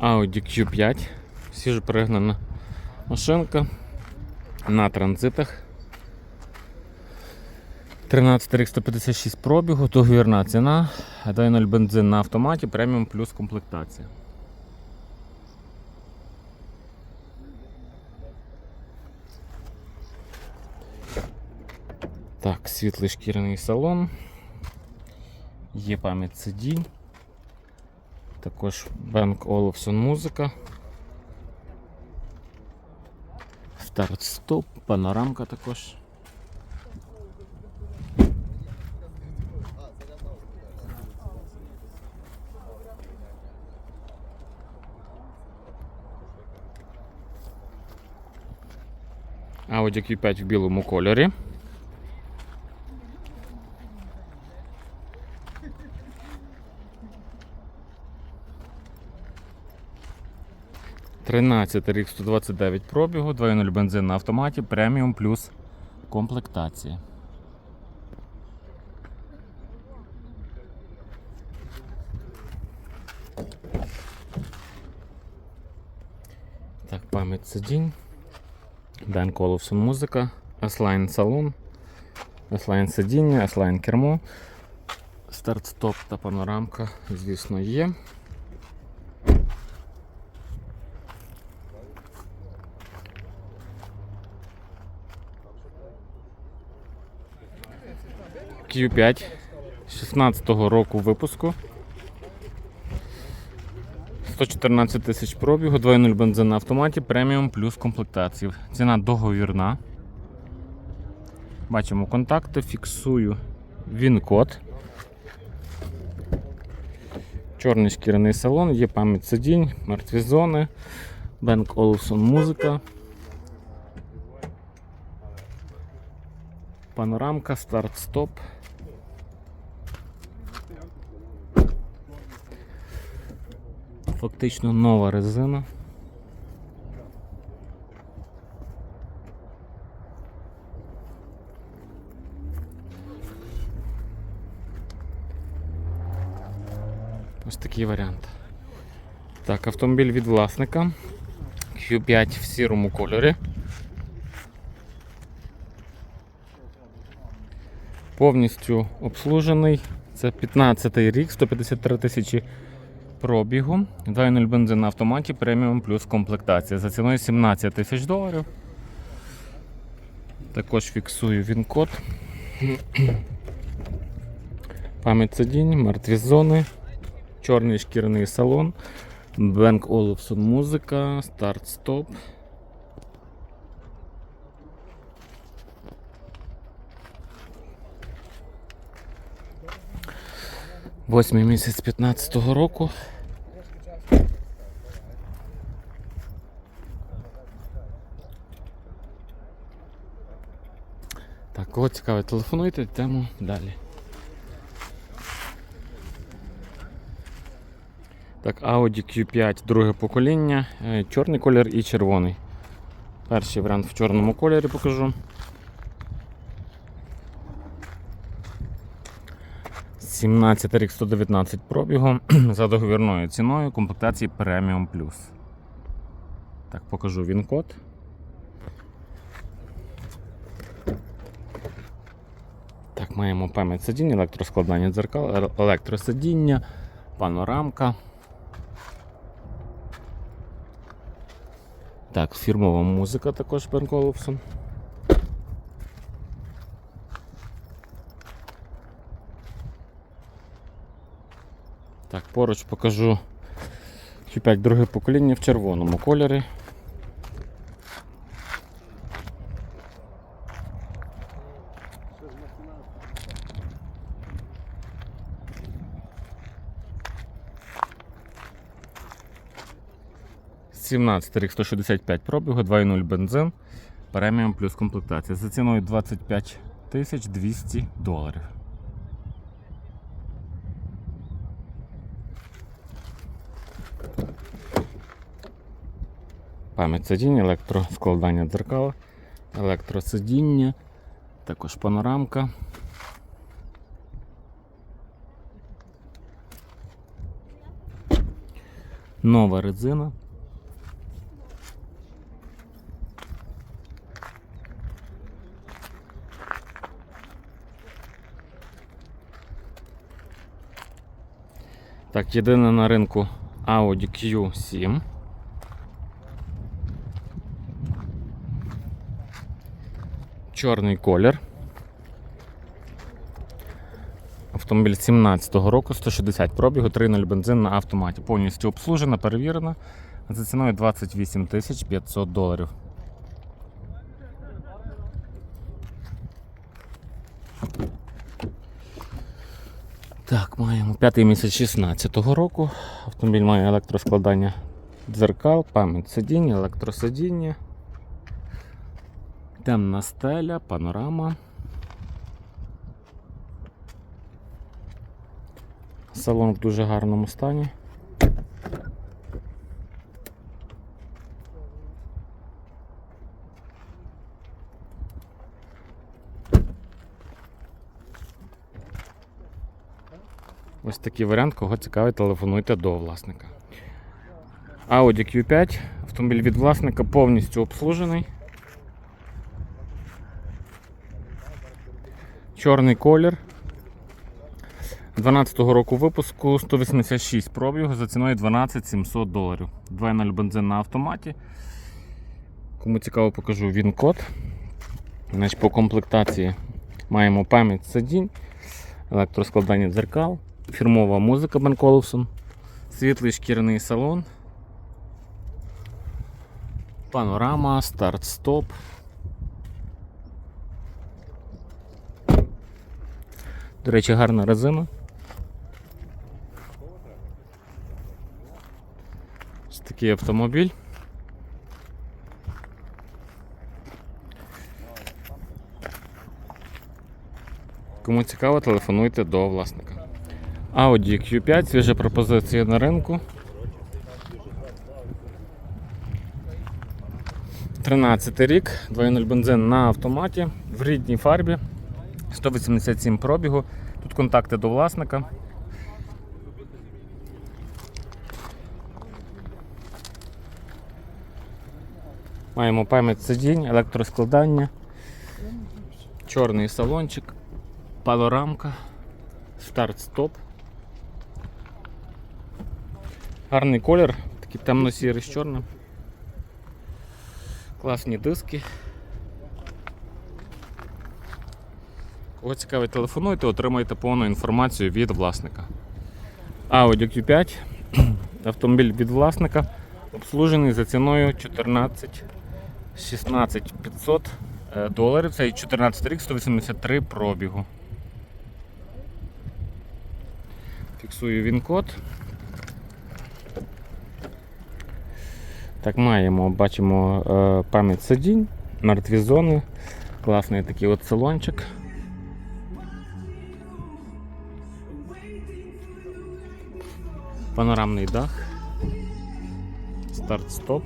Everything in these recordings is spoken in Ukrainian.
Audi Q5, свіжо перегнана машинка на транзитах. 13 рік 156 пробігу, договірна ціна, 2.0 бензин на автоматі, преміум плюс комплектація. Так, світлий шкіряний салон. Є пам'ять сидінь. Також Бенк Olufsen музика. Старт-стоп, панорамка також. Audi Q5 в білому кольорі. Тринадцятий рік 129 пробігу, 2.0 бензин на автоматі, преміум плюс комплектація. Так, пам'ять сидінь. Дан Olufsen музика, S-Line салон, S-Line сидіння, S-Line кермо, старт-стоп та панорамка, звісно, є. Q5 16-го року випуску. 114 тисяч пробігу, 2.0 бензин на автоматі, преміум плюс комплектації. Ціна договірна. Бачимо контакти, фіксую він-код. Чорний шкіряний салон, є пам'ять сидінь, мертві зони, Бенк Olufsen музика. Панорамка, старт-стоп. Фактично нова резина. Ось такий варіант. Так, автомобіль від власника. Q5 в сірому кольорі. Повністю обслужений. Це 15 й рік, 153 тисячі пробігу. 2.0 бензин на автоматі, преміум плюс комплектація. За ціною 17 тисяч доларів. Також фіксую він-код. Пам'ять сидінь, мертві зони, чорний шкіряний салон, Бенк Olufsen музика, старт-стоп. Восьмий місяць 15-го року. Так, кого цікаве, телефонуйте, йдемо далі. Так, Audi Q5 друге покоління, е, чорний колір і червоний. Перший варіант в чорному кольорі покажу. 17 рік 119 пробігу за договірною ціною комплектації Premium Plus. Так, покажу він код. Так, маємо пам'ять сидіння, електроскладання дзеркал, електросидіння, панорамка. Так, фірмова музика також Бен. Так, поруч покажу Q5 друге покоління в червоному кольорі. Сімнадцятий рік 165 пробігу, 2.0 бензин, преміум плюс комплектація. За ціною 25 тисяч 200 доларів. Пам'ять сидіння, електроскладання дзеркала, електросидіння, також панорамка. Нова резина. Так, єдине на ринку Audi Q7. Чорний колір. Автомобіль 17-го року, 160 пробігу, 3.0 бензин на автоматі. Повністю обслужена, перевірена. За ціною 28 тисяч 500 доларів. Так, маємо п'ятий місяць 16-го року. Автомобіль має електроскладання дзеркал, пам'ять сидіння, електросидіння. Темна стеля, панорама. Салон в дуже гарному стані. Ось такий варіант, кого цікавить, телефонуйте до власника. Audi Q5, автомобіль від власника повністю обслужений. Чорний колір. 12-го року випуску 186 пробігу за ціною 12 700 доларів. 2.0 бензин на автоматі. Кому цікаво, покажу він код. Значить, по комплектації маємо пам'ять сидінь, електроскладання дзеркал, фірмова музика Бен Колусон, світлий шкіряний салон, панорама, старт-стоп. До речі, гарна резина. Ось такий автомобіль. Кому цікаво, телефонуйте до власника. Audi Q5, свіжа пропозиція на ринку. 13 рік, 2.0 бензин на автоматі в рідній фарбі. 187 пробігу. Тут контакти до власника. Маємо пам'ять сидінь, електроскладання, чорний салончик, панорамка, старт-стоп. Гарний колір, такий темно-сірий з чорним. Класні диски. Кого цікавить, телефонуйте, отримайте повну інформацію від власника. Audi Q5, автомобіль від власника, обслужений за ціною 14 16 500 е, доларів. Це 14 рік, 183 пробігу. Фіксую він код. Так, маємо, бачимо е, пам'ять сидінь, мертві зони, класний такий от салончик. Панорамний дах. Старт-стоп.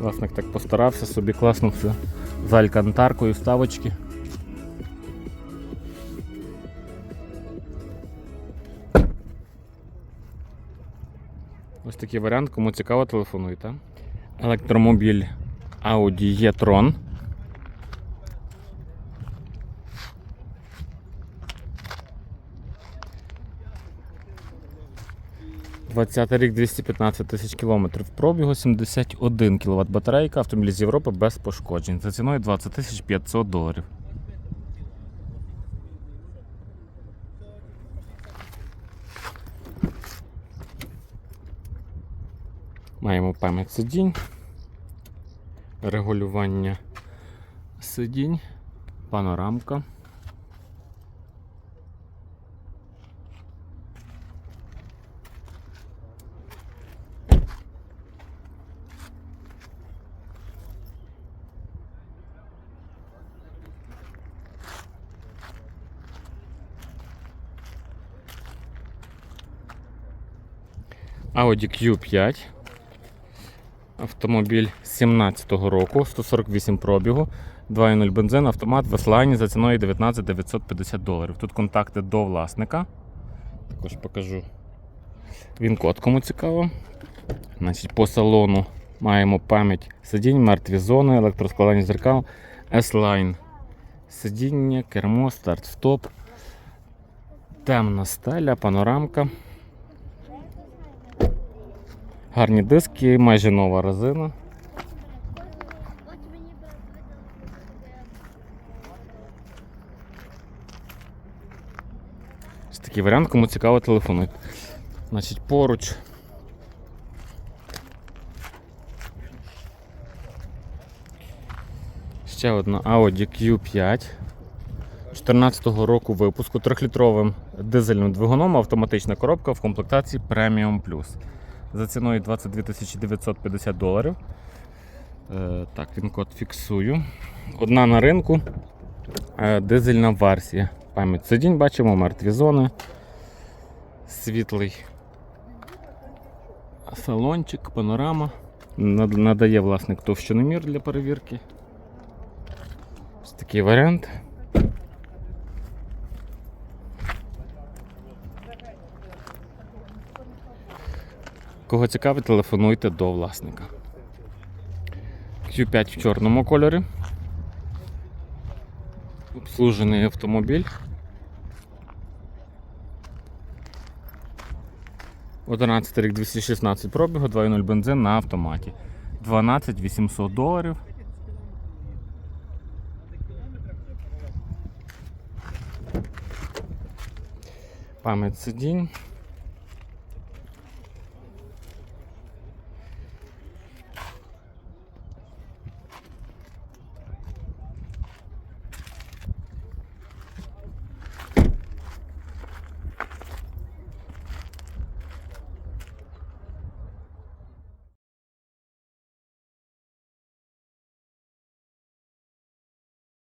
Власник так постарався, собі класно все з алькантаркою, вставочки. Ось такий варіант, кому цікаво, телефонуйте. Електромобіль Audi e-tron. 20 рік 215 тисяч кілометрів пробігу, 71 кВт батарейка, автомобіль з Європи без пошкоджень. За ціною 20 тисяч 500 доларів. Маємо пам'ять сидінь, регулювання сидінь, панорамка. Audi Q5. Автомобіль 17-го року, 148 пробігу, 2.0 бензин, автомат в Еслайні за ціною 19 950 доларів. Тут контакти до власника. Також покажу він код, кому цікаво. Значить, по салону маємо пам'ять сидінь, мертві зони, електроскладання зеркал, S-Line. Сидіння, кермо, старт-стоп, темна стеля, панорамка. Гарні диски, майже нова резина. Ось такий варіант, кому цікаво, телефонуйте. Значить, поруч. Ще одна Audi Q5. 14-го року випуску 3-літровим дизельним двигуном, автоматична коробка в комплектації Premium Plus. За ціною 22 950 доларів. Е, так, він код фіксую. Одна на ринку. Е, дизельна версія. Пам'ять сидінь бачимо, мертві зони. Світлий салончик, панорама. Над- Надає власник товщиномір для перевірки. Ось такий варіант. Кого цікавить, телефонуйте до власника. Q5 в чорному кольорі. Обслужений автомобіль. 11 рік 216 пробігу, 2.0 бензин на автоматі. 12 800 доларів. Пам'ять сидінь.